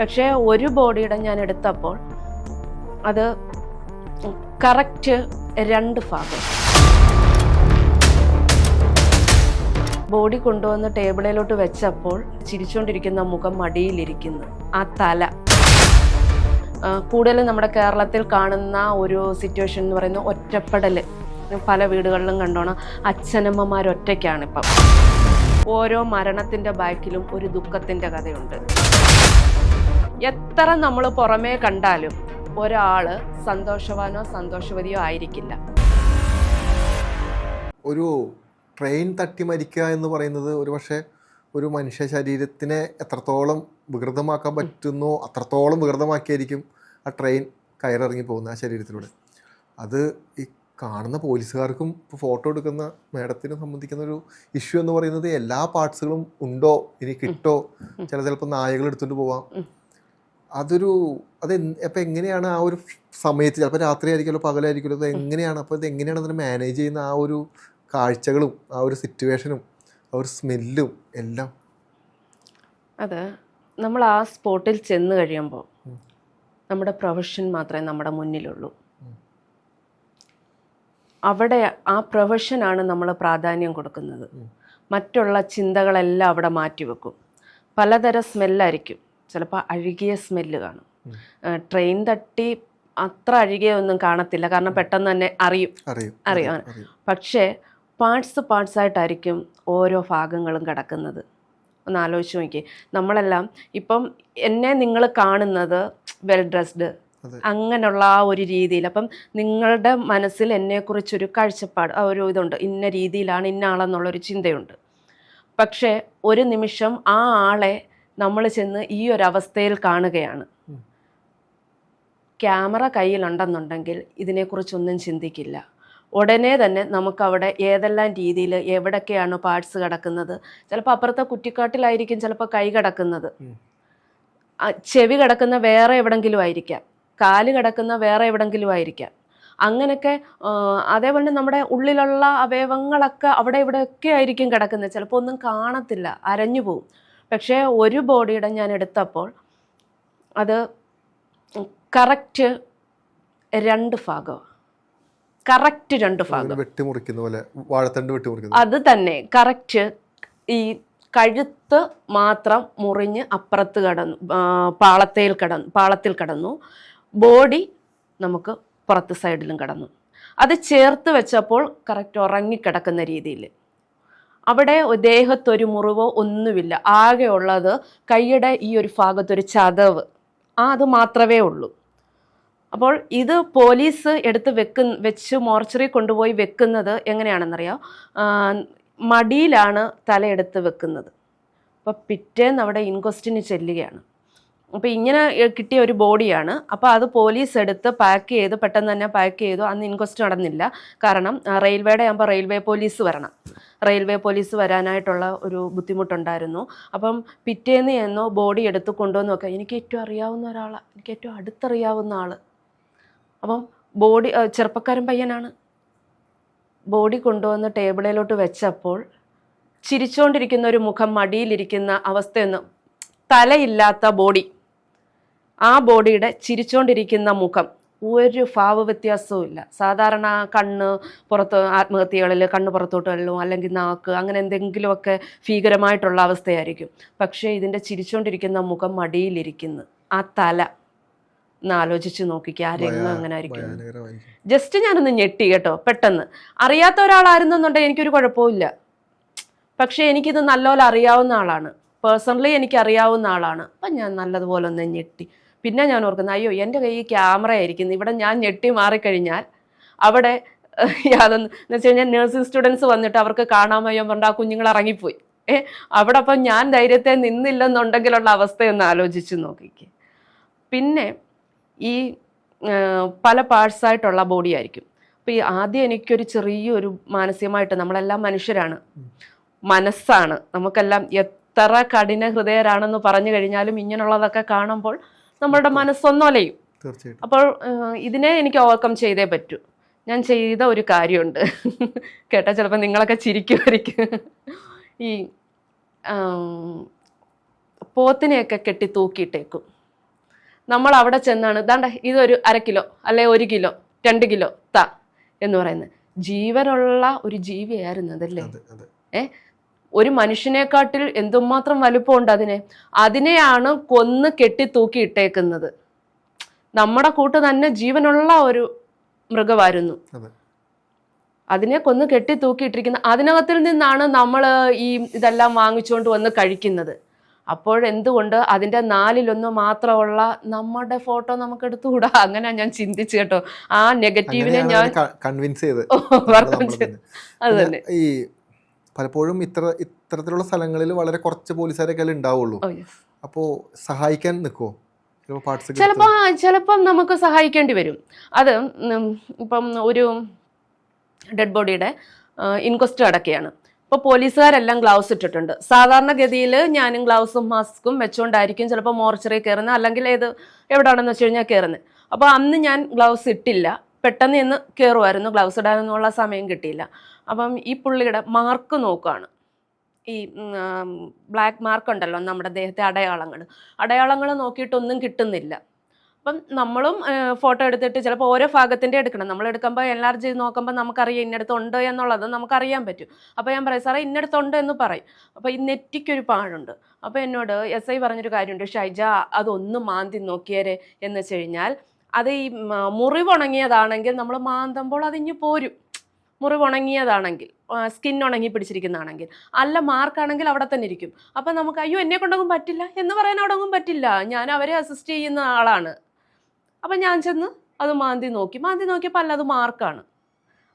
പക്ഷേ ഒരു ബോഡിയുടെ ഞാൻ എടുത്തപ്പോൾ അത് കറക്റ്റ് രണ്ട് ഭാഗം. ബോഡി കൊണ്ടുവന്ന് ടേബിളിലോട്ട് വെച്ചപ്പോൾ ചിരിച്ചുകൊണ്ടിരിക്കുന്ന മുഖം മടിയിലിരിക്കുന്നു. ആ തല. കൂടുതലും നമ്മുടെ കേരളത്തിൽ കാണുന്ന ഒരു സിറ്റുവേഷൻ എന്ന് പറയുന്ന ഒറ്റപ്പെടൽ പല വീടുകളിലും കണ്ടോണം. അച്ഛനമ്മമാർ ഒറ്റയ്ക്കാണ് ഇപ്പം. ഓരോ മരണത്തിന്റെ ബാക്കിലും ഒരു ദുഃഖത്തിന്റെ കഥയുണ്ട്. എത്ര നമ്മൾ പുറമേ കണ്ടാലും ഒരാൾ സന്തോഷവാനോ സന്തോഷവതിയോ ആയിരിക്കില്ല. ഒരു ട്രെയിൻ തട്ടി മരിക്കുക എന്ന് പറയുന്നത് ഒരു പക്ഷേ ഒരു മനുഷ്യ ശരീരത്തിനെ എത്രത്തോളം വികൃതമാക്കാൻ പറ്റുന്നു അത്രത്തോളം വികൃതമാക്കിയായിരിക്കും ആ ട്രെയിൻ കയറിറങ്ങി പോകുന്നത് ആ ശരീരത്തിലൂടെ. അത് ഈ കാണുന്ന പോലീസുകാർക്കും ഇപ്പോൾ ഫോട്ടോ എടുക്കുന്ന മേഡത്തിനെ സംബന്ധിക്കുന്ന ഒരു ഇഷ്യൂ എന്ന് പറയുന്നത് എല്ലാ പാർട്സുകളും ഉണ്ടോ? ഇനി കിട്ടോ? ചില ചിലപ്പോൾ നായകൾ എടുത്തുകൊണ്ട് പോവാം അതൊരു അത് അപ്പം എങ്ങനെയാണ് ആ ഒരു സമയത്ത് ചിലപ്പോൾ രാത്രി ആയിരിക്കുമല്ലോ പകലായിരിക്കുമല്ലോ അത് എങ്ങനെയാണ്? അപ്പോൾ ഇത് എങ്ങനെയാണ് അതിനെ മാനേജ് ചെയ്യുന്ന ആ ഒരു കാഴ്ചകളും ആ ഒരു സിറ്റുവേഷനും ആ ഒരു സ്മെല്ലും എല്ലാം? അത് നമ്മൾ ആ സ്പോട്ടിൽ ചെന്ന് കഴിയുമ്പോൾ നമ്മുടെ പ്രൊഫഷൻ മാത്രമേ നമ്മുടെ മുന്നിലുള്ളൂ. അവിടെ ആ പ്രൊഫഷനാണ് നമ്മൾ പ്രാധാന്യം കൊടുക്കുന്നത്. മറ്റുള്ള ചിന്തകളെല്ലാം അവിടെ മാറ്റിവെക്കും. പലതരം സ്മെല്ലായിരിക്കും ചിലപ്പോൾ അഴുകിയ സ്മെല്ല് കാണും. ട്രെയിൻ തട്ടി അത്ര അഴുകിയൊന്നും കാണത്തില്ല. കാരണം പെട്ടെന്ന് തന്നെ അറിയും. അറിയും. പക്ഷേ പാർട്സ് പാർട്സ് ആയിട്ടായിരിക്കും ഓരോ ഭാഗങ്ങളും കിടക്കുന്നത്. ഒന്ന് ആലോചിച്ച് നോക്കി നമ്മളെല്ലാം ഇപ്പം എന്നെ നിങ്ങൾ കാണുന്നത് വെൽ ഡ്രസ്ഡ് അങ്ങനെയുള്ള ആ ഒരു രീതിയിൽ. അപ്പം നിങ്ങളുടെ മനസ്സിൽ എന്നെക്കുറിച്ചൊരു കാഴ്ചപ്പാട് ആ ഒരു ഇതുണ്ട്. ഇന്ന രീതിയിലാണ് ഇന്ന ആളെന്നുള്ളൊരു ചിന്തയുണ്ട്. പക്ഷേ ഒരു നിമിഷം ആ ആളെ നമ്മൾ ചെന്ന് ഈ ഒരു അവസ്ഥയിൽ കാണുകയാണ്. ക്യാമറ കയ്യിലുണ്ടെന്നുണ്ടെങ്കിൽ ഇതിനെക്കുറിച്ചൊന്നും ചിന്തിക്കില്ല. ഉടനെ തന്നെ നമുക്കവിടെ ഏതെല്ലാം രീതിയിൽ എവിടൊക്കെയാണ് പാർട്സ് കിടക്കുന്നത്. ചിലപ്പോൾ അപ്പുറത്തെ കുറ്റിക്കാട്ടിലായിരിക്കും ചിലപ്പോൾ കൈ കിടക്കുന്നത്. ചെവി കിടക്കുന്ന വേറെ എവിടെങ്കിലും ആയിരിക്കാം. കാൽ കിടക്കുന്ന വേറെ എവിടെങ്കിലും ആയിരിക്കാം. അങ്ങനെയൊക്കെ അതേപോലെ നമ്മുടെ ഉള്ളിലുള്ള അവയവങ്ങളൊക്കെ അവിടെ ഇവിടെയൊക്കെ ആയിരിക്കും കിടക്കുന്നത്. ചിലപ്പോൾ ഒന്നും കാണത്തില്ല. അരഞ്ഞു പോവും. പക്ഷേ ഒരു ബോഡിയുടെ ഞാൻ എടുത്തപ്പോൾ അത് കറക്റ്റ് രണ്ട് ഭാഗം കറക്റ്റ് രണ്ട് ഭാഗം. വെട്ടിമുറിക്കുന്ന പോലെ വാഴത്തണ്ട് വെട്ടിമുറിക്കുന്നു അത് തന്നെ കറക്റ്റ് ഈ കഴുത്ത് മാത്രം മുറിഞ്ഞ് അപ്പുറത്ത് കടന്നു പാളത്തേൽ കടന്നു പാളത്തിൽ കടന്നു. ബോഡി നമുക്ക് പുറത്ത് സൈഡിലും കടന്നു. അത് ചേർത്ത് വെച്ചപ്പോൾ കറക്റ്റ് ഉറങ്ങിക്കിടക്കുന്ന രീതിയിൽ. അവിടെ ദേഹത്തൊരു മുറിവോ ഒന്നുമില്ല. ആകെ ഉള്ളത് കൈയുടെ ഈ ഒരു ഭാഗത്തൊരു ചതവ്. ആ അത് മാത്രമേ ഉള്ളൂ. അപ്പോൾ ഇത് പോലീസ് എടുത്ത് വെക്ക് വെച്ച് മോർച്ചറി കൊണ്ടുപോയി വെക്കുന്നത് എങ്ങനെയാണെന്നറിയാം? മടിയിലാണ് തലയെടുത്ത് വെക്കുന്നത്. അപ്പോൾ പിറ്റേന്ന് അവിടെ ഇൻക്വസ്റ്റിന് ചെല്ലുകയാണ്. അപ്പോൾ ഇങ്ങനെ കിട്ടിയ ഒരു ബോഡിയാണ്. അപ്പോൾ അത് പോലീസ് എടുത്ത് പാക്ക് ചെയ്ത് പെട്ടെന്ന് തന്നെ പാക്ക് ചെയ്തു. അന്ന് ഇൻക്വസ്റ്റ് നടന്നില്ല. കാരണം റെയിൽവേയുടെ ആകുമ്പോൾ റെയിൽവേ പോലീസ് വരണം. റെയിൽവേ പോലീസ് വരാനായിട്ടുള്ള ഒരു ബുദ്ധിമുട്ടുണ്ടായിരുന്നു. അപ്പം പിറ്റേന്ന് എന്നോ ബോഡി എടുത്ത് കൊണ്ടുവന്ന് നോക്കാം എനിക്ക് ഏറ്റവും അറിയാവുന്ന ഒരാളാണ് എനിക്ക് ഏറ്റവും അടുത്തറിയാവുന്ന ആൾ അപ്പം ബോഡി ചെറുപ്പക്കാരൻ പയ്യനാണ്. ബോഡി കൊണ്ടുവന്ന് ടേബിളിലോട്ട് വെച്ചപ്പോൾ ചിരിച്ചുകൊണ്ടിരിക്കുന്ന ഒരു മുഖം മടിയിലിരിക്കുന്ന അവസ്ഥയൊന്നും തലയില്ലാത്ത ബോഡി. ആ ബോഡിയുടെ ചിരിച്ചുകൊണ്ടിരിക്കുന്ന മുഖം. ഒരു ഭാവ വ്യത്യാസവും ഇല്ല. സാധാരണ കണ്ണ് പുറത്ത് ആത്മഹത്യകളിൽ കണ്ണ് പുറത്തോട്ട് തള്ളും അല്ലെങ്കിൽ നാക്ക് അങ്ങനെ എന്തെങ്കിലുമൊക്കെ ഭീകരമായിട്ടുള്ള അവസ്ഥയായിരിക്കും. പക്ഷേ ഇതിന്റെ ചിരിച്ചുകൊണ്ടിരിക്കുന്ന മുഖം മടിയിലിരിക്കുന്നു. ആ തല. ആലോചിച്ച് നോക്കിക്കുക ആരെങ്കിലും അങ്ങനെ ആയിരിക്കും ജസ്റ്റ് ഞാനൊന്ന് ഞെട്ടി കേട്ടോ പെട്ടെന്ന്. അറിയാത്ത ഒരാളായിരുന്നെന്നുണ്ടെങ്കിൽ എനിക്കൊരു കുഴപ്പമില്ല പക്ഷേ എനിക്കിത് നല്ലപോലെ അറിയാവുന്ന ആളാണ്. പേഴ്സണലി എനിക്ക് അറിയാവുന്ന ആളാണ്. അപ്പം ഞാൻ നല്ലതുപോലെ ഒന്ന് ഞെട്ടി. പിന്നെ ഞാൻ ഓർക്കുന്നത് അയ്യോ എന്റെ കയ്യിൽ ക്യാമറ ആയിരിക്കുന്നു. ഇവിടെ ഞാൻ ഞെട്ടി മാറിക്കഴിഞ്ഞാൽ അവിടെ യാതൊന്ന് എന്ന് വെച്ച് കഴിഞ്ഞാൽ നഴ്സിംഗ് സ്റ്റുഡൻസ് വന്നിട്ട് അവർക്ക് കാണാമയോ പറഞ്ഞാൽ ആ കുഞ്ഞുങ്ങൾ ഇറങ്ങിപ്പോയി. ഏ അവിടെ അപ്പം ഞാൻ ധൈര്യത്തെ നിന്നില്ലെന്നുണ്ടെങ്കിലുള്ള അവസ്ഥയൊന്ന് ആലോചിച്ച് നോക്കിക്ക്. പിന്നെ ഈ പല പാർട്സായിട്ടുള്ള ബോഡി ആയിരിക്കും. അപ്പം ഈ ആദ്യം എനിക്കൊരു ചെറിയൊരു മാനസികമായിട്ട് നമ്മളെല്ലാം മനുഷ്യരാണ്. മനസ്സാണ്. നമുക്കെല്ലാം എത്ര കഠിന ഹൃദയരാണെന്ന് പറഞ്ഞു കഴിഞ്ഞാലും ഇങ്ങനെയുള്ളതൊക്കെ കാണുമ്പോൾ നമ്മളുടെ മനസ്സൊന്നൊലയും. അപ്പോൾ ഇതിനെ എനിക്ക് ഓവർകം ചെയ്തേ പറ്റൂ. ഞാൻ ചെയ്ത ഒരു കാര്യമുണ്ട്. കേട്ടാൽ ചിലപ്പോൾ നിങ്ങളൊക്കെ ചിരിക്കുമായിരിക്കും. ഈ പോത്തിനെയൊക്കെ കെട്ടി തൂക്കിയിട്ടേക്കും. നമ്മൾ അവിടെ ചെന്നാണ് ദാണ്ട ഇതൊരു അര കിലോ അല്ലെ ഒരു കിലോ രണ്ട് കിലോ ത എന്ന് പറയുന്നത്. ജീവനുള്ള ഒരു ജീവിയായിരുന്നു അതല്ലേ? ഏഹ് ഒരു മനുഷ്യനെക്കാട്ടിൽ എന്തുമാത്രം വലുപ്പമുണ്ട് അതിനെ? അതിനെയാണ് കൊന്ന് കെട്ടി തൂക്കി ഇട്ടേക്കുന്നത്. നമ്മുടെ കൂട്ട് തന്നെ ജീവനുള്ള ഒരു മൃഗമായിരുന്നു. അതിനെ കൊന്ന് കെട്ടി തൂക്കിയിട്ടിരിക്കുന്ന അതിനകത്തിൽ നിന്നാണ് നമ്മൾ ഈ ഇതെല്ലാം വാങ്ങിച്ചുകൊണ്ട് വന്ന് കഴിക്കുന്നത്. അപ്പോഴെന്തുകൊണ്ട് അതിന്റെ നാലിലൊന്ന് മാത്രമുള്ള നമ്മുടെ ഫോട്ടോ നമുക്ക് എടുത്തുകൂടാ അങ്ങനെ ഞാൻ ചിന്തിച്ചു കേട്ടോ. ആ നെഗറ്റീവിനെ ഞാൻ കൺവിൻസ് ചെയ്ത് അത് തന്നെ. ഈ പലപ്പോഴും ഇത്ര ഇത്തരത്തിലുള്ള സ്ഥലങ്ങളിൽ വളരെ കുറച്ച് പോലീസുകാരൊക്കെ ഉണ്ടാവുള്ളൂ. ഓ, അപ്പോ സഹായിക്കാൻ നിൽക്കുമോ ചിലപ്പോൾ ചിലപ്പോൾ ചിലപ്പം നമുക്ക് സഹായിക്കേണ്ടി വരും. അത് ഇപ്പം ഒരു ഡെഡ് ബോഡിയുടെ ഇൻക്വസ്റ്റ് അടക്കുകയാണ് ഇപ്പോൾ പോലീസുകാരെല്ലാം ഗ്ലൗസ് ഇട്ടിട്ടുണ്ട്. സാധാരണഗതിയിൽ ഞാനും ഗ്ലൗസും മാസ്കും വെച്ചുകൊണ്ടായിരിക്കും ചിലപ്പോൾ മോർച്ചറി കയറുന്നത് അല്ലെങ്കിൽ ഏത് എവിടെയാണെന്ന് വെച്ച് കഴിഞ്ഞാൽ കയറുന്നത് അപ്പോൾ അന്ന് ഞാൻ ഗ്ലൗസ് ഇട്ടില്ല. പെട്ടെന്ന് ഇന്ന് കയറുമായിരുന്നു ഗ്ലൗസ് ഇടാനൊന്നുള്ള സമയം കിട്ടിയില്ല. അപ്പം ഈ പുള്ളിയുടെ മാർക്ക് നോക്കുകയാണ് ഈ ബ്ലാക്ക് മാർക്ക് ഉണ്ടല്ലോ നമ്മുടെ ദേഹത്തെ അടയാളങ്ങൾ. അടയാളങ്ങൾ നോക്കിയിട്ടൊന്നും കിട്ടുന്നില്ല. അപ്പം നമ്മളും ഫോട്ടോ എടുത്തിട്ട് ചിലപ്പോൾ ഓരോ ഭാഗത്തിന്റെ എടുക്കണം. നമ്മൾ എടുക്കുമ്പോൾ എൻലാർജ് ചെയ്ത് നോക്കുമ്പോൾ നമുക്കറിയാം ഇന്നടത്ത് ഉണ്ട് എന്നുള്ളത് നമുക്കറിയാൻ പറ്റും. അപ്പോൾ ഞാൻ പറയും സാറേ ഇന്നടത്തുണ്ട് എന്ന് പറയും. അപ്പോൾ ഈ നെറ്റിക്കൊരു പാഴുണ്ട് അപ്പോൾ എന്നോട് എസ് ഐ പറഞ്ഞൊരു കാര്യമുണ്ട് ഷൈജ അതൊന്ന് മാന്തി നോക്കിയേരെ എന്ന് വെച്ച് കഴിഞ്ഞാൽ അത് ഈ മുറിവുണങ്ങിയതാണെങ്കിൽ നമ്മൾ മാന്തുമ്പോൾ അതിഞ്ഞ് പോരും. മുറിവുണങ്ങിയതാണെങ്കിൽ സ്കിൻ ഉണങ്ങി പിടിച്ചിരിക്കുന്നതാണെങ്കിൽ അല്ല മാർക്കാണെങ്കിൽ അവിടെ തന്നെ ഇരിക്കും. അപ്പം നമുക്ക് അയ്യോ എന്നെ കൊണ്ടൊന്നും പറ്റില്ല എന്ന് പറയാൻ അവിടെ ഒന്നും പറ്റില്ല. ഞാൻ അവരെ അസിസ്റ്റ് ചെയ്യുന്ന ആളാണ്. അപ്പം ഞാൻ ചെന്ന് അത് മാന്തി നോക്കി. മാന്തി നോക്കിയപ്പോൾ അല്ല അത് മാർക്കാണ്.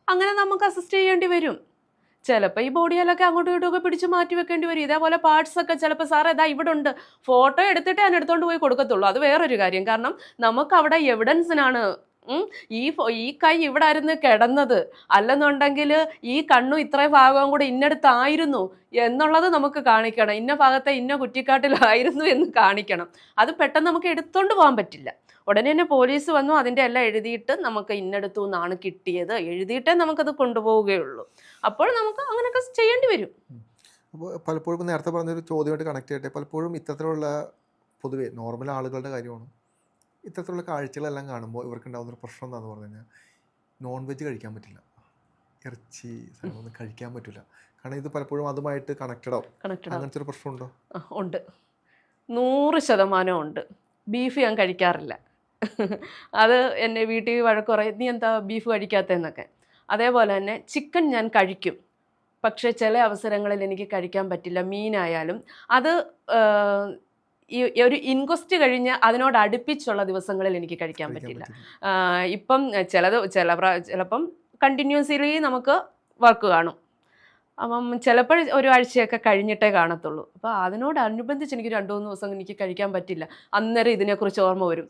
അങ്ങനെ നമുക്ക് അസിസ്റ്റ് ചെയ്യേണ്ടി വരും. ചിലപ്പോൾ ഈ ബോഡിയിലൊക്കെ അങ്ങോട്ടും ഇങ്ങോട്ടും ഒക്കെ പിടിച്ച് മാറ്റി വെക്കേണ്ടി വരും. ഇതേപോലെ പാർട്സ് ഒക്കെ ചിലപ്പോൾ സാർ ഇതാ ഇവിടെ ഉണ്ട്. ഫോട്ടോ എടുത്തിട്ട് ഞാൻ എടുത്തുകൊണ്ട് പോയി കൊടുക്കത്തുള്ളൂ. അത് വേറൊരു കാര്യം. കാരണം നമുക്ക് അവിടെ എവിഡൻസിനാണ് ഈ ഈ കൈ ഇവിടെ ആയിരുന്നു കിടന്നത്. അല്ലെന്നുണ്ടെങ്കിൽ ഈ കണ്ണു ഇത്രയും ഭാഗവും കൂടെ ഇന്നടുത്തായിരുന്നു എന്നുള്ളത് നമുക്ക് കാണിക്കണം. ഇന്ന ഭാഗത്തെ ഇന്ന കുറ്റിക്കാട്ടിലായിരുന്നു എന്ന് കാണിക്കണം. അത് പെട്ടെന്ന് നമുക്ക് എടുത്തോണ്ട് പോകാൻ പറ്റില്ല. ഉടനെ തന്നെ പോലീസ് വന്നു അതിന്റെ എല്ലാം എഴുതിയിട്ട് നമുക്ക് ഇന്നടത്തു നിന്നാണ് കിട്ടിയത്. എഴുതിയിട്ടേ നമുക്കത് കൊണ്ടുപോവുകയുള്ളൂ. അപ്പോൾ നമുക്ക് അങ്ങനെയൊക്കെ ചെയ്യേണ്ടി വരും. അപ്പോൾ പലപ്പോഴും നേരത്തെ പറഞ്ഞൊരു ചോദ്യമായിട്ട് കണക്ട് ചെയ്യട്ടെ? പലപ്പോഴും ഇത്തരത്തിലുള്ള പൊതുവേ നോർമൽ ആളുകളുടെ കാര്യമാണ് ഇത്തരത്തിലുള്ള കാഴ്ചകളെല്ലാം കാണുമ്പോൾ ഇവർക്ക് ഉണ്ടാകുന്ന ഒരു പ്രശ്നം എന്താണെന്ന് പറഞ്ഞു കഴിഞ്ഞാൽ നോൺ വെജ് കഴിക്കാൻ പറ്റില്ല. ഇറച്ചി സാധനമൊന്നും കഴിക്കാൻ പറ്റില്ല കാരണം ഇത് പലപ്പോഴും അതുമായിട്ട് കണക്റ്റഡ് ആവും. അങ്ങനത്തെ ഒരു പ്രശ്നമുണ്ടോ? ഉണ്ട്. നൂറ് ശതമാനം ഉണ്ട്. ബീഫ് ഞാൻ കഴിക്കാറില്ല. അത് എന്നെ വീട്ടിൽ വഴക്ക് പറയും നീ എന്താ ബീഫ് കഴിക്കാത്തതെന്നൊക്കെ. അതേപോലെ തന്നെ ചിക്കൻ ഞാൻ കഴിക്കും. പക്ഷേ ചില അവസരങ്ങളിൽ എനിക്ക് കഴിക്കാൻ പറ്റില്ല മീനായാലും. അത് ഈ ഒരു ഇൻക്വസ്റ്റ് കഴിഞ്ഞ് അതിനോട് അടുപ്പിച്ചുള്ള ദിവസങ്ങളിൽ എനിക്ക് കഴിക്കാൻ പറ്റില്ല. ഇപ്പം ചിലത് ചില ചിലപ്പം കണ്ടിന്യൂസ്ലി നമുക്ക് വർക്ക് കാണും. അപ്പം ചിലപ്പോൾ ഒരു ആഴ്ചയൊക്കെ കഴിഞ്ഞിട്ടേ കാണത്തുള്ളൂ. അപ്പോൾ അതിനോടനുബന്ധിച്ച് എനിക്ക് രണ്ടു മൂന്ന് ദിവസം എനിക്ക് കഴിക്കാൻ പറ്റില്ല. അന്നേരം ഇതിനെക്കുറിച്ച് ഓർമ്മ വരും.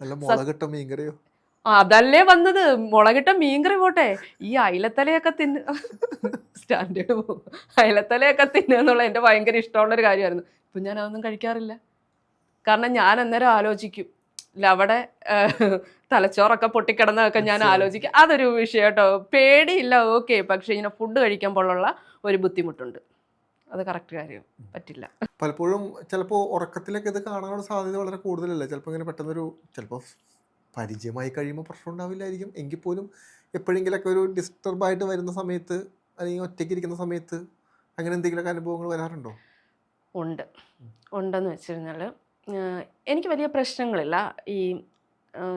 അതല്ലേ വന്നത്. മുളകിട്ട മീൻകറി പോട്ടെ. ഈ അയിലത്തലയൊക്കെ തിന്ന് സ്റ്റാൻഡേർഡ് പോകും അയിലത്തലയൊക്കെ തിന്നുക എന്നുള്ള എന്റെ ഭയങ്കര ഇഷ്ടമുള്ളൊരു കാര്യമായിരുന്നു. ഇപ്പം ഞാൻ അതൊന്നും കഴിക്കാറില്ല. കാരണം ഞാൻ അന്നേരം ആലോചിക്കും. അവിടെ തലച്ചോറൊക്കെ പൊട്ടിക്കിടന്നതൊക്കെ ഞാൻ. ആലോചിക്കും. അതൊരു വിഷയം കേട്ടോ. പേടിയില്ല ഓക്കെ. പക്ഷേ ഇങ്ങനെ ഫുഡ് കഴിക്കുമ്പോഴുള്ള ഒരു ബുദ്ധിമുട്ടുണ്ട്. അത് കറക്റ്റ് കാര്യം. പറ്റില്ല. പലപ്പോഴും ചിലപ്പോൾ ഉറക്കത്തിലൊക്കെ ഇത് കാണാനുള്ള സാധ്യത വളരെ കൂടുതലല്ലേ? ചിലപ്പോൾ ഇങ്ങനെ പെട്ടെന്നൊരു ചിലപ്പോൾ പരിചയമായി കഴിയുമ്പോൾ പ്രശ്നം ഉണ്ടാവില്ലായിരിക്കും. എങ്കിൽ പോലും എപ്പോഴെങ്കിലൊക്കെ ഒരു ഡിസ്റ്റർബായിട്ട് വരുന്ന സമയത്ത് അല്ലെങ്കിൽ ഒറ്റയ്ക്ക് ഇരിക്കുന്ന സമയത്ത് അങ്ങനെ എന്തെങ്കിലുമൊക്കെ അനുഭവങ്ങൾ വരാറുണ്ടോ? ഉണ്ട്. ഉണ്ടെന്ന് വെച്ച് കഴിഞ്ഞാൽ എനിക്ക് വലിയ പ്രശ്നങ്ങളില്ല. ഈ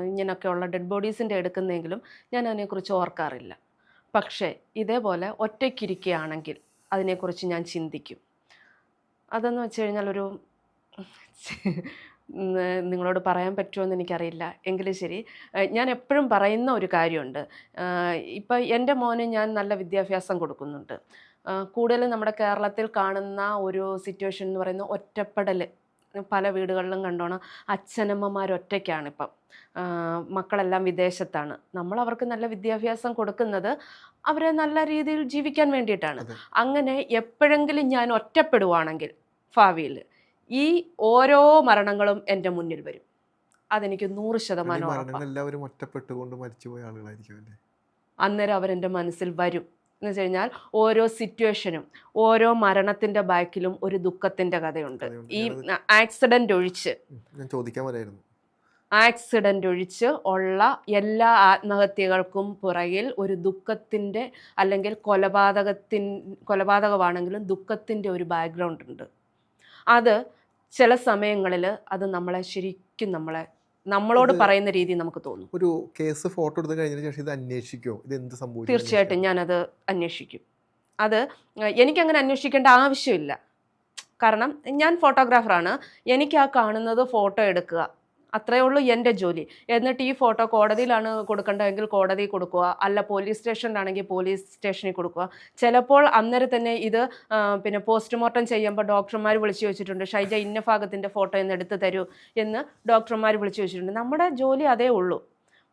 ഇങ്ങനെയൊക്കെയുള്ള ഡെഡ് ബോഡീസിന്റെ എടുക്കുന്നെങ്കിലും ഞാൻ അതിനെക്കുറിച്ച് ഓർക്കാറില്ല. പക്ഷേ ഇതേപോലെ ഒറ്റയ്ക്കിരിക്കുകയാണെങ്കിൽ അതിനെക്കുറിച്ച് ഞാൻ ചിന്തിക്കും. അതെന്ന് വെച്ച് കഴിഞ്ഞാൽ ഒരു നിങ്ങളോട് പറയാൻ പറ്റുമോ എന്ന് എനിക്കറിയില്ല. എങ്കിലും ശരി ഞാൻ എപ്പോഴും പറയുന്ന ഒരു കാര്യമുണ്ട്. ഇപ്പം എന്റെ മോന് ഞാൻ നല്ല വിദ്യാഭ്യാസം കൊടുക്കുന്നുണ്ട്. കൂടുതലും നമ്മുടെ കേരളത്തിൽ കാണുന്ന ഒരു സിറ്റുവേഷൻ എന്ന് പറയുന്ന ഒറ്റപ്പെടൽ പല വീടുകളിലും കണ്ടോണം. അച്ഛനമ്മമാർ ഒറ്റയ്ക്കാണ് ഇപ്പം മക്കളെല്ലാം വിദേശത്താണ്. നമ്മൾ അവർക്ക് നല്ല വിദ്യാഭ്യാസം കൊടുക്കുന്നത് അവരെ നല്ല രീതിയിൽ ജീവിക്കാൻ വേണ്ടിയിട്ടാണ്. അങ്ങനെ എപ്പോഴെങ്കിലും ഞാൻ ഒറ്റപ്പെടുവാണെങ്കിൽ ഭാവിയിൽ ഈ ഓരോ മരണങ്ങളും എന്റെ മുന്നിൽ വരും. അതെനിക്ക് നൂറ് ശതമാനം എല്ലാവരും ഒറ്റപ്പെട്ടുകൊണ്ട് മരിച്ചുപോയ ആളുകളായിരിക്കും അന്നേരം അവരെന്റെ മനസ്സിൽ വരും. എന്ന് വെച്ച് കഴിഞ്ഞാൽ ഓരോ സിറ്റുവേഷനും ഓരോ മരണത്തിന്റെ ബാക്കിലും ഒരു ദുഃഖത്തിന്റെ കഥയുണ്ട്. ഈ ആക്സിഡന്റ് ഒഴിച്ച് ഞാൻ ചോദിക്കാൻ വരായിരുന്നു. ആക്സിഡന്റ് ഒഴിച്ച് ഉള്ള എല്ലാ ആത്മഹത്യകൾക്കും പുറകിൽ ഒരു ദുഃഖത്തിന്റെ അല്ലെങ്കിൽ കൊലപാതകത്തിൻ കൊലപാതകമാണെങ്കിലും ദുഃഖത്തിന്റെ ഒരു ബാക്ക്ഗ്രൗണ്ട് ഉണ്ട്. അത് ചില സമയങ്ങളിൽ അത് നമ്മളെ ശരിക്കും നമ്മളെ നമ്മളോട് പറയുന്ന രീതി നമുക്ക് തോന്നും. ഒരു കേസ് ഫോട്ടോ എടുത്ത് കഴിഞ്ഞതിന് ശേഷം ഇത് അന്വേഷിക്കോ ഇത് എന്ത് സംഭവിച്ചു തീർച്ചയായിട്ടും ഞാനത് അന്വേഷിക്കും. അത് എനിക്കങ്ങനെ അന്വേഷിക്കേണ്ട ആവശ്യമില്ല. കാരണം ഞാൻ ഫോട്ടോഗ്രാഫറാണ് എനിക്ക് ആ കാണുന്നത് ഫോട്ടോ എടുക്കുക. അത്രയേ ഉള്ളൂ എന്റെ ജോലി. എന്നിട്ട് ഈ ഫോട്ടോ കോടതിയിലാണ് കൊടുക്കേണ്ടതെങ്കിൽ കോടതി കൊടുക്കുക. അല്ല പോലീസ് സ്റ്റേഷനിലാണെങ്കിൽ പോലീസ് സ്റ്റേഷനിൽ കൊടുക്കുക. ചിലപ്പോൾ അന്നേരം തന്നെ ഇത് പിന്നെ പോസ്റ്റ്മോർട്ടം ചെയ്യുമ്പോൾ ഡോക്ടർമാർ വിളിച്ചു വെച്ചിട്ടുണ്ട് ഷൈജ ഇന്ന ഭാഗത്തിന്റെ ഫോട്ടോ എന്ന് എടുത്ത് തരൂ എന്ന് ഡോക്ടർമാർ വിളിച്ചു വെച്ചിട്ടുണ്ട് നമ്മുടെ ജോലി അതേ ഉള്ളൂ.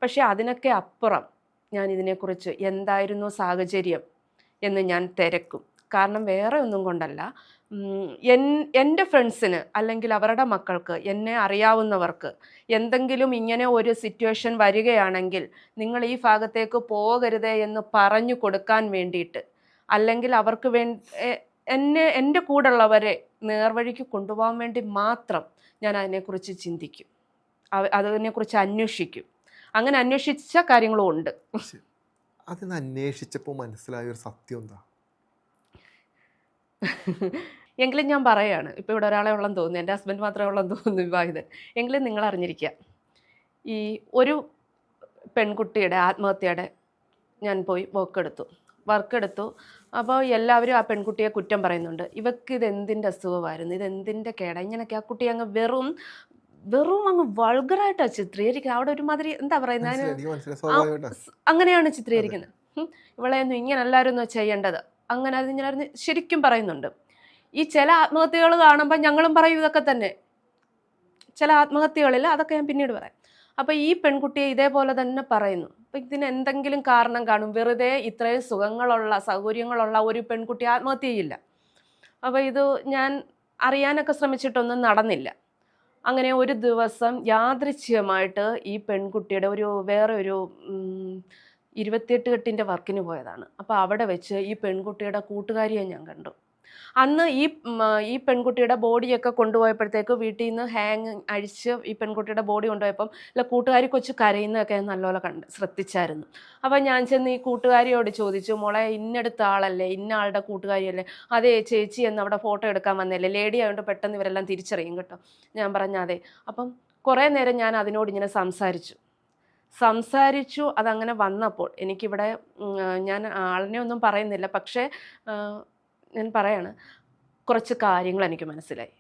പക്ഷേ അതിനൊക്കെ അപ്പുറം ഞാൻ ഇതിനെക്കുറിച്ച് എന്തായിരുന്നു സാഹചര്യം എന്ന് ഞാൻ തിരക്കും. കാരണം വേറെ ഒന്നും കൊണ്ടല്ല. എൻ എന്റെ ഫ്രണ്ട്സിന് അല്ലെങ്കിൽ അവരുടെ മക്കൾക്ക് എന്നെ അറിയാവുന്നവർക്ക് എന്തെങ്കിലും ഇങ്ങനെ ഒരു സിറ്റുവേഷൻ വരികയാണെങ്കിൽ നിങ്ങൾ ഈ ഭാഗത്തേക്ക് പോകരുതേ എന്ന് പറഞ്ഞു കൊടുക്കാൻ വേണ്ടിയിട്ട് അല്ലെങ്കിൽ അവർക്ക് വേ എന്നെ എന്റെ കൂടെയുള്ളവരെ നേർവഴിക്ക് കൊണ്ടുപോകാൻ വേണ്ടി മാത്രം ഞാൻ അതിനെക്കുറിച്ച് ചിന്തിക്കും. അതിനെക്കുറിച്ച് അന്വേഷിക്കും. അങ്ങനെ അന്വേഷിച്ച കാര്യങ്ങളും ഉണ്ട്. അതിന് അന്വേഷിച്ചപ്പോൾ മനസ്സിലായ ഒരു സത്യം എന്താ? എങ്കിലും ഞാൻ പറയാണ് ഇപ്പോൾ ഇവിടെ ഒരാളെ ഉള്ളെന്ന് തോന്നുന്നു എന്റെ ഹസ്ബൻഡ് മാത്രമേ ഉള്ളെന്ന് തോന്നുന്നു വിവാഹിതൻ എങ്കിലും നിങ്ങൾ അറിഞ്ഞിരിക്കുക ഈ ഒരു പെൺകുട്ടിയുടെ ആത്മഹത്യയുടെ ഞാൻ പോയി വർക്ക് എടുത്തു വർക്ക് എടുത്തു അപ്പോൾ എല്ലാവരും ആ പെൺകുട്ടിയെ കുറ്റം പറയുന്നുണ്ട്. ഇവക്ക് ഇത് എന്തിന്റെ അസുഖമായിരുന്നു? ഇത് എന്തിന്റെ കേട? ഇങ്ങനെയൊക്കെ ആ കുട്ടി അങ്ങ് വെറും വെറും അങ്ങ് വൾഗറായിട്ടാണ് ചിത്രീകരിക്കുക അവിടെ ഒരുമാതിരി എന്താ പറയുന്നത്? അങ്ങനെയാണ് ചിത്രീകരിക്കുന്നത്. ഇവളെയൊന്നും ഒന്നും ചെയ്യേണ്ടത്? അങ്ങനെ അത് ഇങ്ങനെ ശരിക്കും പറയുന്നുണ്ട്. ഈ ചില ആത്മഹത്യകൾ കാണുമ്പോൾ ഞങ്ങളും പറയും ഇതൊക്കെ തന്നെ. ചില ആത്മഹത്യകളിൽ അതൊക്കെ ഞാൻ പിന്നീട് പറയാം. അപ്പോൾ ഈ പെൺകുട്ടിയെ ഇതേപോലെ തന്നെ പറയുന്നു. അപ്പം ഇതിന് എന്തെങ്കിലും കാരണം കാണും. വെറുതെ ഇത്രയും സുഖങ്ങളുള്ള സൗകര്യങ്ങളുള്ള ഒരു പെൺകുട്ടി ആത്മഹത്യ ചെയ്യില്ല അപ്പോൾ ഇത് ഞാൻ അറിയാനൊക്കെ ശ്രമിച്ചിട്ടൊന്നും നടന്നില്ല. അങ്ങനെ ഒരു ദിവസം യാദൃച്ഛികമായിട്ട് ഈ പെൺകുട്ടിയുടെ ഒരു വേറെ ഒരു ഇരുപത്തിയെട്ട് കെട്ടിന്റെ വർക്കിന് പോയതാണ്. അപ്പോൾ അവിടെ വെച്ച് ഈ പെൺകുട്ടിയുടെ കൂട്ടുകാരിയെ ഞാൻ കണ്ടു. അന്ന് ഈ ഈ പെൺകുട്ടിയുടെ ബോഡിയൊക്കെ കൊണ്ടുപോയപ്പോഴത്തേക്ക് വീട്ടിൽ നിന്ന് ഹാങ് അഴിച്ച് ഈ പെൺകുട്ടിയുടെ ബോഡി കൊണ്ടുപോയപ്പം അല്ല കൂട്ടുകാരി കൊച്ചു കരയുന്നതൊക്കെ നല്ലപോലെ കണ്ട് ശ്രദ്ധിച്ചായിരുന്നു. അപ്പോൾ ഞാൻ ചെന്ന് ഈ കൂട്ടുകാരിയോട് ചോദിച്ചു മോളെ ഇന്നടുത്ത ആളല്ലേ? ഇന്ന ആളുടെ കൂട്ടുകാരിയല്ലേ? അതേ ചേച്ചി എന്ന് അവിടെ ഫോട്ടോ എടുക്കാൻ വന്നല്ലേ ലേഡി ആയതുകൊണ്ട് പെട്ടെന്ന് ഇവരെല്ലാം തിരിച്ചറിയും കേട്ടോ. ഞാൻ പറഞ്ഞ അതെ. അപ്പം കുറേ നേരം ഞാൻ അതിനോട് ഇങ്ങനെ സംസാരിച്ചു. സംസാരിച്ചു അതങ്ങനെ വന്നപ്പോൾ എനിക്കിവിടെ ഞാൻ ആളിനെ ഒന്നും പറയുന്നില്ല. പക്ഷേ ഞാൻ പറയാണ് കുറച്ച് കാര്യങ്ങൾ എനിക്ക് മനസ്സിലായി.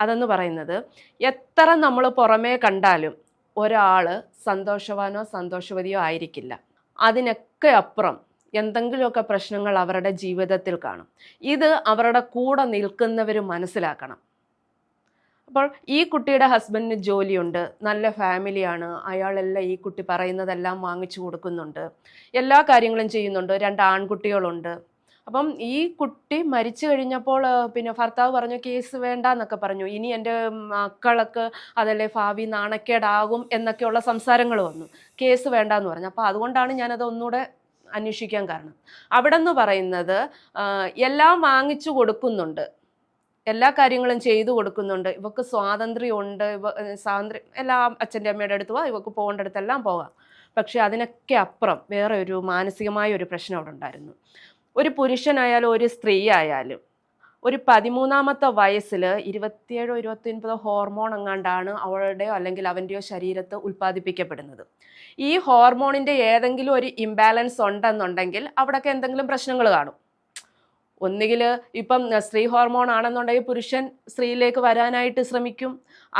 അതെന്ന് പറയുന്നത് എത്ര നമ്മൾ പുറമേ കണ്ടാലും ഒരാൾ സന്തോഷവാനോ സന്തോഷവതിയോ ആയിരിക്കില്ല. അതിനൊക്കെ അപ്പുറം എന്തെങ്കിലുമൊക്കെ പ്രശ്നങ്ങൾ അവരുടെ ജീവിതത്തിൽ കാണും. ഇത് അവരുടെ കൂടെ നിൽക്കുന്നവർ മനസ്സിലാക്കണം. അപ്പോൾ ഈ കുട്ടിയുടെ ഹസ്ബൻഡിന് ജോലിയുണ്ട് നല്ല ഫാമിലിയാണ് അയാളെല്ലാം ഈ കുട്ടി പറയുന്നതെല്ലാം വാങ്ങിച്ചു കൊടുക്കുന്നുണ്ട് എല്ലാ കാര്യങ്ങളും ചെയ്യുന്നുണ്ട് രണ്ട് ആൺകുട്ടികളുണ്ട് അപ്പം ഈ കുട്ടി മരിച്ചു കഴിഞ്ഞപ്പോൾ പിന്നെ ഭർത്താവ് പറഞ്ഞു കേസ് വേണ്ട എന്നൊക്കെ പറഞ്ഞു. ഇനി എന്റെ മക്കളൊക്കെ അതല്ലേ ഭാവി നാണക്കേടാകും എന്നൊക്കെയുള്ള സംസാരങ്ങൾ വന്നു. കേസ് വേണ്ട എന്ന് പറഞ്ഞു. അപ്പോൾ അതുകൊണ്ടാണ് ഞാനത് ഒന്നുകൂടെ അന്വേഷിക്കാൻ കാരണം. അവിടെ നിന്ന് പറയുന്നത് എല്ലാം വാങ്ങിച്ചു കൊടുക്കുന്നുണ്ട്. എല്ലാ കാര്യങ്ങളും ചെയ്തു കൊടുക്കുന്നുണ്ട്. ഇവക്ക് സ്വാതന്ത്ര്യമുണ്ട്. ഇവ സ്വാതന്ത്ര്യം എല്ലാം അച്ഛന്റെ അമ്മയുടെ അടുത്ത് പോവാം. ഇവക്ക് പോകേണ്ട പോകാം പക്ഷേ അതിനൊക്കെ അപ്പുറം വേറെ ഒരു മാനസികമായ ഒരു പ്രശ്നം അവിടെ ഉണ്ടായിരുന്നു. ഒരു പുരുഷനായാലും ഒരു സ്ത്രീ ആയാലും ഒരു പതിമൂന്നാമത്തെ വയസ്സിൽ ഇരുപത്തിയേഴോ ഇരുപത്തിയൊൻപതോ ഹോർമോൺ എങ്ങാണ്ടാണ് അവളുടെയോ അല്ലെങ്കിൽ അവന്റെയോ ശരീരത്ത് ഉൽപ്പാദിപ്പിക്കപ്പെടുന്നത്. ഈ ഹോർമോണിന്റെ ഏതെങ്കിലും ഒരു ഇംബാലൻസ് ഉണ്ടെന്നുണ്ടെങ്കിൽ അവിടെയൊക്കെ എന്തെങ്കിലും പ്രശ്നങ്ങൾ കാണും. ഒന്നുകിൽ ഇപ്പം സ്ത്രീ ഹോർമോൺ ആണെന്നുണ്ടെങ്കിൽ പുരുഷൻ സ്ത്രീയിലേക്ക് വരാനായിട്ട് ശ്രമിക്കും.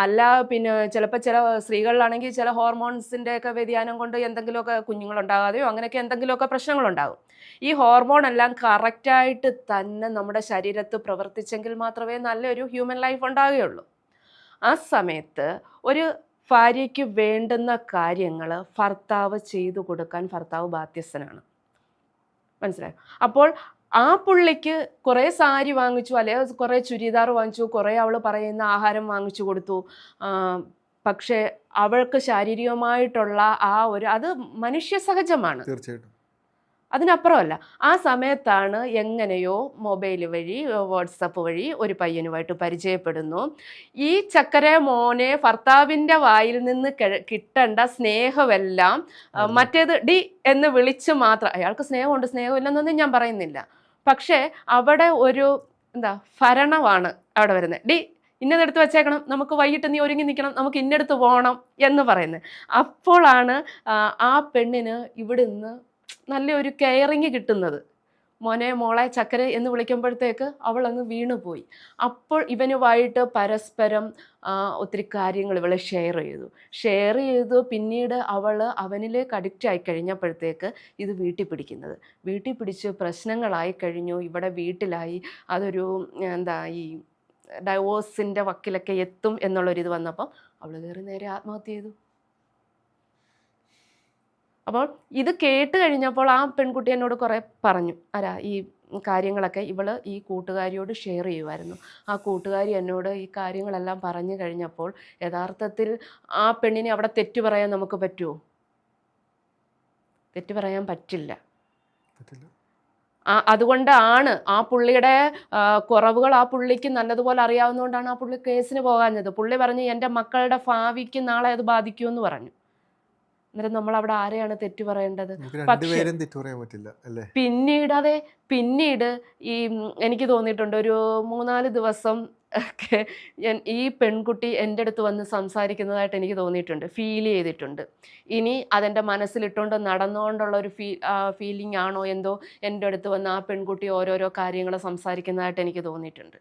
അല്ല പിന്നെ ചിലപ്പോൾ ചില സ്ത്രീകളിലാണെങ്കിൽ ചില ഹോർമോൺസിന്റെ ഒക്കെ വ്യതിയാനം കൊണ്ട് എന്തെങ്കിലുമൊക്കെ കുഞ്ഞുങ്ങളുണ്ടാകാതെയോ അങ്ങനെയൊക്കെ എന്തെങ്കിലുമൊക്കെ പ്രശ്നങ്ങളുണ്ടാകും. ഈ ഹോർമോൺ എല്ലാം കറക്റ്റായിട്ട് തന്നെ നമ്മുടെ ശരീരത്ത് പ്രവർത്തിച്ചെങ്കിൽ മാത്രമേ നല്ലൊരു ഹ്യൂമൻ ലൈഫ് ഉണ്ടാകുകയുള്ളൂ. ആ സമയത്ത് ഒരു ഭാര്യയ്ക്ക് വേണ്ടുന്ന കാര്യങ്ങൾ ഭർത്താവ് ചെയ്തു കൊടുക്കാൻ ഭർത്താവ് ബാധ്യസ്ഥനാണ്. മനസ്സിലായോ? അപ്പോൾ ആ പുള്ളിക്ക് കുറേ സാരി വാങ്ങിച്ചു അല്ലെങ്കിൽ കുറേ ചുരിദാർ വാങ്ങിച്ചു കുറേ അവൾ പറയുന്ന ആഹാരം വാങ്ങിച്ചു കൊടുത്തു. പക്ഷേ അവൾക്ക് ശാരീരികമായിട്ടുള്ള ആ ഒരു അത് മനുഷ്യ സഹജമാണ്. തീർച്ചയായിട്ടും. അതിനപ്പുറമല്ല. ആ സമയത്താണ് എങ്ങനെയോ മൊബൈൽ വഴി വാട്സപ്പ് വഴി ഒരു പയ്യനുമായിട്ട് പരിചയപ്പെടുന്നു. ഈ ചക്കര മോനെ ഭർത്താവിന്റെ വായിൽ നിന്ന് കിട്ടേണ്ട സ്നേഹമെല്ലാം മറ്റേത് ഡി എന്ന് വിളിച്ച് മാത്രം അയാൾക്ക് സ്നേഹമുണ്ട് സ്നേഹമില്ലെന്നൊന്നും ഞാൻ പറയുന്നില്ല. പക്ഷേ അവിടെ ഒരു എന്താ ഭരണമാണ് അവിടെ വരുന്നത്. ഡി ഇന്നതെടുത്ത് വെച്ചേക്കണം നമുക്ക് വൈകിട്ട് നീ ഒരുങ്ങി നിൽക്കണം നമുക്ക് ഇന്നെടുത്ത് പോകണം എന്ന് പറയുന്നത്. അപ്പോഴാണ് ആ, ആ പെണ്ണിന് ഇവിടുന്ന് നല്ലൊരു കെയറിങ് കിട്ടുന്നത്. മോനെ മോളെ ചക്കര എന്ന് വിളിക്കുമ്പോഴത്തേക്ക് അവൾ അങ്ങ് വീണുപോയി. അപ്പോൾ ഇവനുമായിട്ട് പരസ്പരം ഒത്തിരി കാര്യങ്ങൾ ഇവളെ ഷെയർ ചെയ്തു. ഷെയർ ചെയ്തു പിന്നീട് അവൾ അവനിലേക്ക് അഡിക്റ്റ് ആയി കഴിഞ്ഞപ്പോഴത്തേക്ക് ഇത് വീട്ടിൽ പിടിക്കുന്നത്. വീട്ടിൽ പിടിച്ച് പ്രശ്നങ്ങളായി കഴിഞ്ഞു. ഇവിടെ വീട്ടിലായി. അതൊരു എന്താ ഈ ഡൈവോഴ്സിന്റെ വക്കിലൊക്കെ എത്തും എന്നുള്ളൊരിത് വന്നപ്പം അവൾ കയറി നേരെ ആത്മഹത്യ ചെയ്തു. അപ്പോൾ ഇത് കേട്ട് കഴിഞ്ഞപ്പോൾ ആ പെൺകുട്ടി എന്നോട് കുറേ പറഞ്ഞു. ആരാ ഈ കാര്യങ്ങളൊക്കെ ഇവൾ ഈ കൂട്ടുകാരിയോട് ഷെയർ ചെയ്യുമായിരുന്നു ആ കൂട്ടുകാരി എന്നോട് ഈ കാര്യങ്ങളെല്ലാം പറഞ്ഞു കഴിഞ്ഞപ്പോൾ യഥാർത്ഥത്തിൽ ആ പെണ്ണിനെ അവിടെ തെറ്റു പറയാൻ നമുക്ക് പറ്റുമോ തെറ്റു പറയാൻ പറ്റില്ല. പറ്റില്ല. ആ അതുകൊണ്ടാണ് ആ പുള്ളിയുടെ കുറവുകൾ ആ പുള്ളിക്ക് നല്ലതുപോലെ അറിയാവുന്നതുകൊണ്ടാണ് ആ പുള്ളി കേസിന് പോകാഞ്ഞത്. പുള്ളി പറഞ്ഞു എന്റെ മക്കളുടെ ഭാവിക്ക് നാളെ അത് ബാധിക്കുമെന്ന് പറഞ്ഞു. അന്നേരം നമ്മൾ അവിടെ ആരെയാണ് തെറ്റു പറയേണ്ടത്? പറ്റില്ല പിന്നീട് അതെ പിന്നീട് ഈ എനിക്ക് തോന്നിയിട്ടുണ്ട് ഒരു മൂന്നാൽ ദിവസം ഒക്കെ ഞാൻ ഈ പെൺകുട്ടി എന്റെ അടുത്ത് വന്ന് സംസാരിക്കുന്നതായിട്ട് എനിക്ക് തോന്നിയിട്ടുണ്ട് ഫീൽ ചെയ്തിട്ടുണ്ട്. ഇനി അതെന്റെ മനസ്സിലിട്ടുകൊണ്ട് നടന്നുകൊണ്ടുള്ള ഒരു ഫീ ഫീലിംഗ് ആണോ എന്തോ എന്റെ അടുത്ത് വന്ന് ആ പെൺകുട്ടി ഓരോരോ കാര്യങ്ങൾ സംസാരിക്കുന്നതായിട്ട് എനിക്ക് തോന്നിയിട്ടുണ്ട്.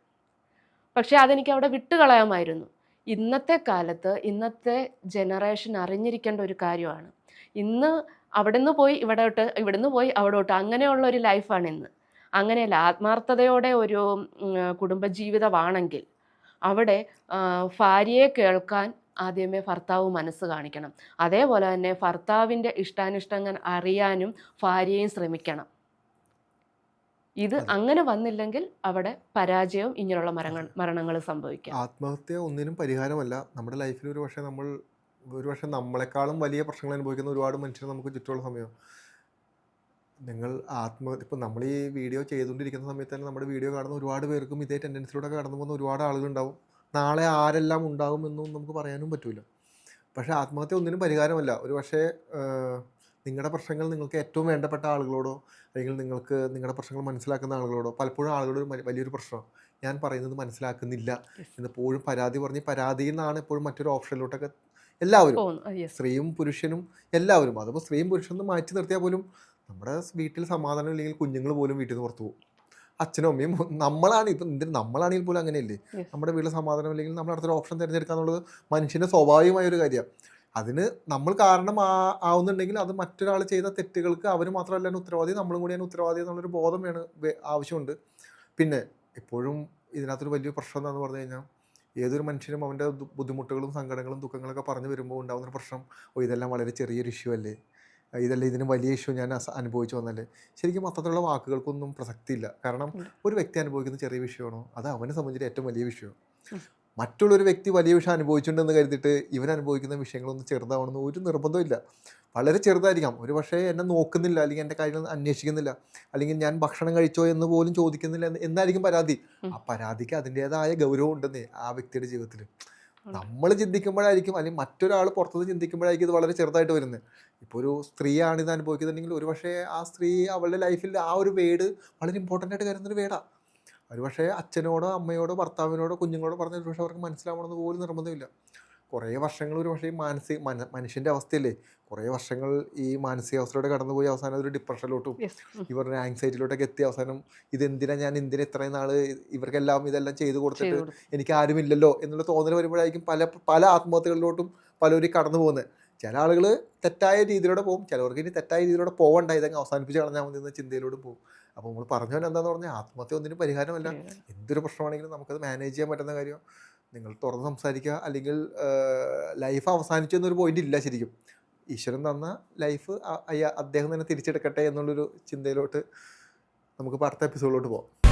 പക്ഷേ അതെനിക്ക് അവിടെ വിട്ടുകളയാമായിരുന്നു. ഇന്നത്തെ കാലത്ത് ഇന്നത്തെ ജനറേഷൻ അറിഞ്ഞിരിക്കേണ്ട ഒരു കാര്യമാണ്. ഇന്ന് അവിടുന്ന് പോയി ഇവിടോട്ട് ഇവിടുന്ന് പോയി അവിടോട്ട് അങ്ങനെയുള്ള ഒരു ലൈഫാണ് ഇന്ന്. അങ്ങനെയല്ല ആത്മാർത്ഥതയോടെ ഒരു കുടുംബജീവിതമാണെങ്കിൽ അവിടെ ഭാര്യയെ കേൾക്കാൻ ആദ്യമേ ഭർത്താവ് മനസ്സ് കാണിക്കണം. അതേപോലെ തന്നെ ഭർത്താവിന്റെ ഇഷ്ടാനിഷ്ടങ്ങൾ അറിയാനും ഭാര്യയും ശ്രമിക്കണം. ഇത് അങ്ങനെ വന്നില്ലെങ്കിൽ അവിടെ പരാജയവും ഇങ്ങനെയുള്ള മരങ്ങൾ മരണങ്ങൾ സംഭവിക്കാം. ആത്മഹത്യ ഒന്നിനും പരിഹാരമല്ല. നമ്മുടെ ലൈഫിൽ ഒരു പക്ഷേ നമ്മൾ ഒരു പക്ഷേ നമ്മളെക്കാളും വലിയ പ്രശ്നങ്ങൾ അനുഭവിക്കുന്ന ഒരുപാട് മനുഷ്യർ നമുക്ക് ചുറ്റുമുള്ള സമയം. നിങ്ങൾ ആത്മ ഇപ്പം നമ്മൾ ഈ വീഡിയോ ചെയ്തുകൊണ്ടിരിക്കുന്ന സമയത്ത് തന്നെ നമ്മുടെ വീഡിയോ കാണുന്ന ഒരുപാട് പേർക്കും ഇതേ ടെൻഡൻസിലൂടെ കടന്നു പോകുന്ന ഒരുപാട് ആളുകളുണ്ടാവും. നാളെ ആരെല്ലാം ഉണ്ടാകുമെന്നും നമുക്ക് പറയാനും പറ്റില്ല പക്ഷേ ആത്മഹത്യ ഒന്നിനും പരിഹാരമല്ല. ഒരു പക്ഷേ നിങ്ങളുടെ പ്രശ്നങ്ങൾ നിങ്ങൾക്ക് ഏറ്റവും വേണ്ടപ്പെട്ട ആളുകളോടോ അല്ലെങ്കിൽ നിങ്ങൾക്ക് നിങ്ങളുടെ പ്രശ്നങ്ങൾ മനസ്സിലാക്കുന്ന ആളുകളോടോ പലപ്പോഴും ആളുകളൊരു വലിയൊരു പ്രശ്നം. ഞാൻ പറയുന്നത് മനസ്സിലാക്കുന്നില്ല. എന്നെപ്പോഴും പരാതി പറഞ്ഞ് പരാതിയിൽ നിന്നാണ് എപ്പോഴും മറ്റൊരു ഓപ്ഷനിലോട്ടൊക്കെ എല്ലാവരും. സ്ത്രീയും പുരുഷനും എല്ലാവരും. അതിപ്പോൾ സ്ത്രീയും പുരുഷനും മാറ്റി നിർത്തിയാൽ പോലും നമ്മുടെ വീട്ടിൽ സമാധാനം ഇല്ലെങ്കിൽ കുഞ്ഞുങ്ങൾ പോലും വീട്ടിൽ നിന്ന് പുറത്തു പോകും. അച്ഛനും അമ്മയും നമ്മളാണ് ഇപ്പം ഇതിന് നമ്മളാണെങ്കിൽ പോലും അങ്ങനെയല്ലേ? നമ്മുടെ വീട്ടിൽ സമാധാനം ഇല്ലെങ്കിൽ നമ്മൾ അടുത്തൊരു ഓപ്ഷൻ തിരഞ്ഞെടുക്കുക എന്നുള്ളത് മനുഷ്യന്റെ സ്വാഭാവികമായ ഒരു കാര്യമാണ് അതിന് നമ്മൾ കാരണം ആ ആവുന്നുണ്ടെങ്കിൽ അത് മറ്റൊരാൾ ചെയ്ത തെറ്റുകൾക്ക് അവർ മാത്രമല്ല ഉത്തരവാദി നമ്മളും കൂടിയാണ് ഉത്തരവാദി എന്നുള്ളൊരു ബോധം വേണം ആവശ്യമുണ്ട്. പിന്നെ എപ്പോഴും ഇതിനകത്തൊരു വലിയ പ്രശ്നം എന്താണെന്ന് പറഞ്ഞു കഴിഞ്ഞാൽ ഏതൊരു മനുഷ്യനും അവന്റെ ബുദ്ധിമുട്ടുകളും സങ്കടങ്ങളും ദുഃഖങ്ങളൊക്കെ പറഞ്ഞു വരുമ്പോൾ ഉണ്ടാകുന്നൊരു പ്രശ്നം ഓ ഇതെല്ലാം വളരെ ചെറിയൊരു ഇഷ്യൂ അല്ലേ? ഇതെല്ലാം ഇതിന് വലിയ ഇഷ്യൂ ഞാൻ അനുഭവിച്ചു വന്നല്ലേ? ശരിക്കും അത്തരത്തിലുള്ള വാക്കുകൾക്കൊന്നും പ്രസക്തിയില്ല. കാരണം ഒരു വ്യക്തി അനുഭവിക്കുന്ന ചെറിയ വിഷയമാണോ? അത് അവനെ സംബന്ധിച്ച് ഏറ്റവും വലിയ വിഷയമാണ്. മറ്റുള്ളൊരു വ്യക്തി വലിയ വിഷയം അനുഭവിച്ചിട്ടുണ്ടെന്ന് കരുതിയിട്ട് ഇവൻ അനുഭവിക്കുന്ന വിഷയങ്ങളൊന്നും ചെറുതാവണമെന്ന് ഒരു നിർബന്ധമില്ല വളരെ ചെറുതായിരിക്കാം. ഒരു പക്ഷേ എന്നെ നോക്കുന്നില്ല അല്ലെങ്കിൽ എന്റെ കാര്യങ്ങൾ അന്വേഷിക്കുന്നില്ല അല്ലെങ്കിൽ ഞാൻ ഭക്ഷണം കഴിച്ചോ എന്ന് പോലും ചോദിക്കുന്നില്ല എന്ന് എന്നായിരിക്കും പരാതി. ആ പരാതിക്ക് അതിന്റെതായ ഗൗരവം ഉണ്ടെന്നേ ആ വ്യക്തിയുടെ ജീവിതത്തിൽ. നമ്മൾ ചിന്തിക്കുമ്പോഴായിരിക്കും അല്ലെങ്കിൽ മറ്റൊരാൾ പുറത്തുനിന്ന് ചിന്തിക്കുമ്പോഴായിരിക്കും ഇത് വളരെ ചെറുതായിട്ട് വരുന്നത്. ഇപ്പോൾ ഒരു സ്ത്രീയാണ് ഇത് അനുഭവിക്കുന്നുണ്ടെങ്കിൽ ഒരു പക്ഷേ ആ സ്ത്രീ അവളുടെ ലൈഫിൽ ആ ഒരു വേട് വളരെ ഇമ്പോർട്ടന്റ് ആയിട്ട് കരുതുന്നൊരു വേടാണ് ഒരു പക്ഷേ അച്ഛനോടോ അമ്മയോടോ ഭർത്താവിനോടോ കുഞ്ഞുങ്ങളോട് പറഞ്ഞ ഒരു പക്ഷേ അവർക്ക് മനസ്സിലാവണമെന്ന് പോലും നിർബന്ധമില്ല. കുറേ വർഷങ്ങൾ ഒരു പക്ഷേ ഈ മാനസിക മന മനുഷ്യന്റെ അവസ്ഥയല്ലേ? കുറേ വർഷങ്ങൾ ഈ മാനസികാവസ്ഥയിലൂടെ കടന്നുപോയി അവസാനം ഒരു ഡിപ്രഷനിലോട്ടും ഇവരുടെ ആങ്സൈറ്റിയിലോട്ടൊക്കെ എത്തി അവസാനം ഇതെന്തിനാ ഞാൻ എന്തിനാ ഇത്രയും നാൾ ഇവർക്കെല്ലാം ഇതെല്ലാം ചെയ്തു കൊടുത്തിട്ട് എനിക്ക് ആരുമില്ലല്ലോ എന്നുള്ള തോന്നൽ വരുമ്പോഴായിരിക്കും പല പല ആത്മഹത്യകളിലോട്ടും പലരും കടന്നു പോകുന്നത്. ചില ആളുകൾ തെറ്റായ രീതിയിലൂടെ പോകും. ചിലവർക്ക് ഇനി തെറ്റായ രീതിയിലൂടെ പോകണ്ട ഇതങ്ങ് അവസാനിപ്പിച്ച് കളഞ്ഞാൽ മതി എന്ന ചിന്തയിലൂടെ പോകും. അപ്പോൾ നമ്മൾ പറഞ്ഞു എന്താന്ന് പറഞ്ഞാൽ ആത്മഹത്യ ഒന്നിനും പരിഹാരമല്ല. എന്തൊരു പ്രശ്നമാണെങ്കിലും നമുക്കത് മാനേജ് ചെയ്യാൻ പറ്റുന്ന കാര്യം. നിങ്ങൾ തുറന്ന് സംസാരിക്കുക. അല്ലെങ്കിൽ ലൈഫ് അവസാനിച്ചു എന്നൊരു പോയിന്റ് ഇല്ല ശരിക്കും. ഈശ്വരൻ തന്ന ലൈഫ് അദ്ദേഹം തന്നെ തിരിച്ചെടുക്കട്ടെ എന്നുള്ളൊരു ചിന്തയിലോട്ട് നമുക്ക് അടുത്ത എപ്പിസോഡിലോട്ട് പോകാം